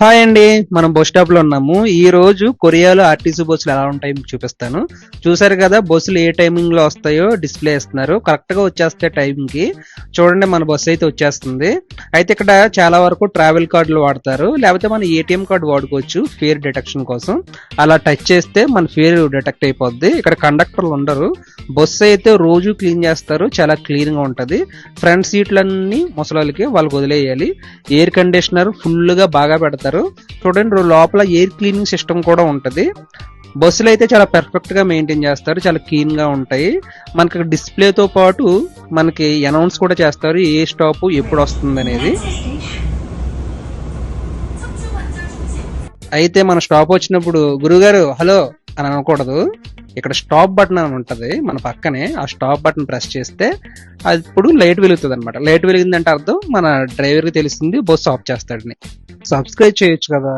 Hi అండి మనం bus స్టాప్లో ఉన్నాము. ఈ రోజు కొరియాలో ఆర్టీసీ బస్సులు ఎలా ఉంటాయో మీకు చూపిస్తాను. చూసారు కదా బస్సులు ఏ టైమింగ్లో వస్తాయో డిస్ప్లే ఇస్తున్నారు కరెక్ట్గా వచ్చేస్తే టైం కి చూడండి మన బస్సు అయితే వచ్చేస్తుంది. అయితే ఇక్కడ చాలా వరకు ట్రావెల్ కార్డులు వాడతారు. లేకపోతే మన ఏటీఎం కార్డు వాడుకోవచ్చు ఫేర్ డిటెక్షన్ కోసం. అలా టచ్ చేస్తే మన ఫేర్ డిటెక్ట్ అయిపోద్ది. ఇక్కడ కండక్టర్లు ఉండరు. బస్సు అయితే రోజు క్లీన్ చేస్తారు. చాలా క్లీన్గా ఉంటది. ఫ్రంట్ సీట్లన్నీ ముసలాళ్ళకి వాళ్ళకి వదిలేయాలి. ఎయిర్ కండిషనర్ ఫుల్గా బాగా పెడతారు. చూడండి లోపల ఎయిర్ క్లీనింగ్ సిస్టమ్ కూడా ఉంటది. బస్సులు అయితే చాలా పర్ఫెక్ట్గా మెయింటైన్ చేస్తారు. చాలా క్లీన్గా ఉంటాయి. మనకి డిస్ప్లే తో పాటు మనకి అనౌన్స్ కూడా చేస్తారు ఏ స్టాప్ ఎప్పుడు వస్తుంది అనేది. అయితే మన స్టాప్ వచ్చినప్పుడు గురుగారు హలో అని అనకూడదు. ఇక్కడ స్టాప్ బటన్ అని ఉంటుంది మన పక్కనే. ఆ స్టాప్ బటన్ ప్రెస్ చేస్తే అది ఇప్పుడు లైట్ వెలుగుతుంది అనమాట లైట్ వెలిగిందంటే అర్థం మన డ్రైవర్కి తెలుస్తుంది బస్సు ఆఫ్ చేస్తాడని. సబ్స్క్రైబ్ చేయొచ్చు కదా.